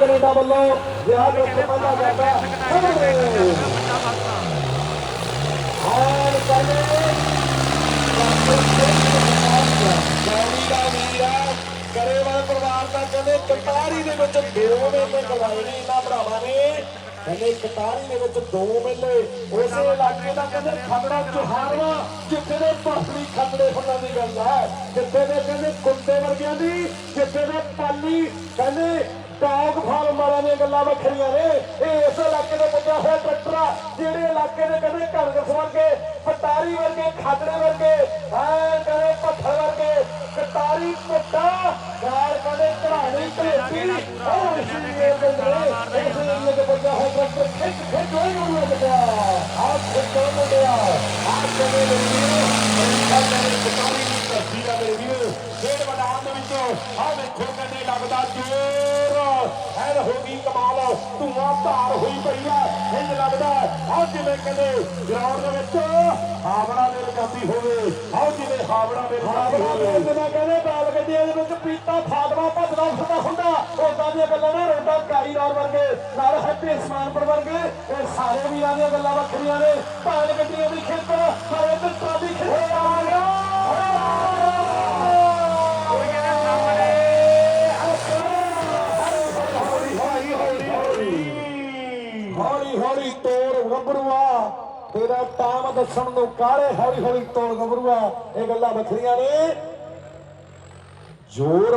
Canada ਵੱਲੋਂ ਵਿਆਹ ਦੇ ਉੱਤੇ ਪਹਿਲਾ ਜਾਂਦਾ ਆਨ ਕਰੇ ਕਰੇਵਾਲ ਪਰਿਵਾਰ ਦਾ ਕਹਿੰਦੇ ਕਟਾਰੀ ਦੇ ਵਿੱਚ ਦੋ ਮੇਲੇ ਕਰਵਾਏ ਨੇ ਇਹਨਾਂ ਭਰਾਵਾਂ ਨੇ। ਕਹਿੰਦੇ ਕਟਾਰੀ ਦੇ ਵਿੱਚ ਦੋ ਮੇਲੇ ਉਸੇ ਇਲਾਕੇ ਦਾ ਕਹਿੰਦੇ ਖਬੜਾ ਚੋਹਾਰਵਾ, ਜਿੱਥੇ ਦੇ ਪਸਲੀ ਖਤੜੇ ਫੁੱਲਾਂ ਦੀ ਗੱਲ ਹੈ। ਜਿੱਥੇ ਦੇ ਕਹਿੰਦੇ ਕੁੱਤੇ ਵਰਗਿਆਂ ਦੀ, ਜਿੱਥੇ ਦੇ ਪਾਲੀ, ਕਹਿੰਦੇ ਡੌਗ ਫਾਰਮ ਵਾਲਿਆਂ ਦੀਆਂ ਗੱਲਾਂ ਵੱਖਰੀਆਂ ਨੇ। ਇਹ ਇਸ ਇਲਾਕੇ ਦੇ ਪੁੱਜਾ ਹੋਇਆ ਟਰੈਕਟਰ ਜਿਹੜੇ ਇਲਾਕੇ ਦੇ ਕਦੇ ਕਣਕ ਵਰਗੇ ਪਟਾਰੀ ਵਰਗੇ ਖਾਦੜੇ ਵਰਗੇ, ਐ ਕਰੇ ਪੱਥਰ ਵਰਗੇ, ਕਟਾਰੀ ਪੁੱਟਾ, ਗਾਲ ਕਹਿੰਦੇ ਘਰਾਣੀ ਭੇਤੀ। ਉਹ ਸ਼ੀਰ ਦੇ ਨੇ, ਇਸ ਏਰੀਏ ਦੇ ਪੁੱਜਾ ਹੋਇਆ ਟਰੈਕਟਰ ਖਿੱਚ ਖਿੱਚ ਹੋਈ ਨੂੰ ਲੱਗਿਆ ਆ ਖਿੱਚੋ ਮੁੰਡਿਆ। ਆ ਕਹਿੰਦੇ ਨੇ ਵੀਰ ਕਹਿੰਦੇ ਕਟਾਰੀ ਦੀ ਧਰਤੀ ਦਾ ਮੇਰੇ ਵੀਰ। ਖੇਡ ਮੈਦਾਨ ਦੇ ਵਿੱਚ ਆ ਵੇਖੋ ਕਹਿੰਦੇ ਲੱਗਦਾ ਜੋਰ ਧੂਆਂ ਧਾਰ ਹੋਈ ਪਈ ਆ ਇੰਜ ਲੱਗਦਾ ਆ ਜਿਵੇਂ ਕਹਿੰਦੇ ਗਰਾਊਂਡ ਦੇ ਵਿੱਚ ਹਾਵੜਾ ਦੇ ਲਗਾਉਂਦੀ ਹੋਵੇ। ਆ ਜਿਵੇਂ ਹਾਵੜਾ ਦੇ ਲਗਾਉਂਦੀ ਹੋਵੇ। ਜਿਵੇਂ ਕਹਿੰਦੇ ਬਾਲ ਗੱਡੀਆਂ ਦੇ ਵਿੱਚ ਪੀਤਾ ਫਾਦਵਾ ਭੱਜਦਾ ਫਿਰਦਾ ਹੁੰਦਾ। ਉਦਾਂ ਦੀਆਂ ਗੱਲਾਂ ਨਾ ਰੋਡਾ ਕਾਰੀਗਰ ਵਰਗੇ ਨਾਲ ਹੈਪੀ ਸਮਾਨਪੁਰ ਵਰਗੇ ਇਹ ਸਾਰੇ ਵੀਰਾਂ ਦੀਆਂ ਗੱਲਾਂ ਵੱਖਰੀਆਂ ਨੇ। ਬਾਲ ਗੱਡੀਆਂ ਦੀ ਖੇਤਰ ਸਾਰੇ ਤੇ ਟਰਾਲੀ ਹੌਲੀ ਤੋੜ ਗੱਭਰੂਆ। ਤੇਰਾ ਟਾਈਮ ਦੱਸਣ ਨੂੰ ਕਾਲੇ ਹੌਲੀ ਹੌਲੀ ਤੋੜ ਗੱਭਰੂਆ। ਇਹ ਗੱਲਾਂ ਵੱਖਰੀਆਂ ਨੇ। ਜ਼ੋਰ